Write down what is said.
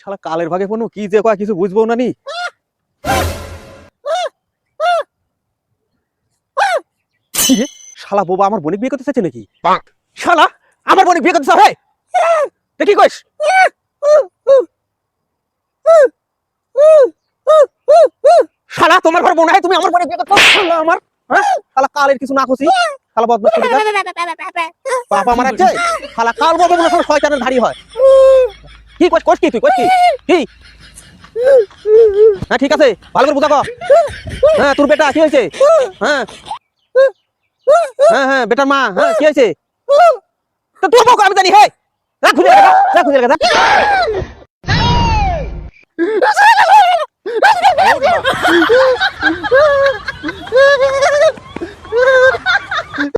শালা কালের ভাগে কোনো কি যে কয় কিছু বুঝব না নি? শালা বোবা আমার বোনিক বিয়ে করতে চাইছে নাকি? শালা আমার বোনিক বিয়ে করতে চাই দেখি কইস? শালা তোমার ঘর বোন হয় তুমি আমার বোনিক বিয়ে করতে শালা আমার হ্যাঁ? শালা কালের কিছু না খুশি? শালা বদমাশ করে বাবা আমার আছে শালা কাল মনে হয় শয়তানের হয় কি তুই কি হ্যাঁ ঠিক আছে ভালো করে বুঝা হ্যাঁ তোর বেটা কি হয়েছে হ্যাঁ হ্যাঁ হ্যাঁ বেটার মা হ্যাঁ কি হয়েছে তো তোর বউকে আমি জানি হে রাখ খুঁজে রাখা রাখ খুঁজে রাখা Ha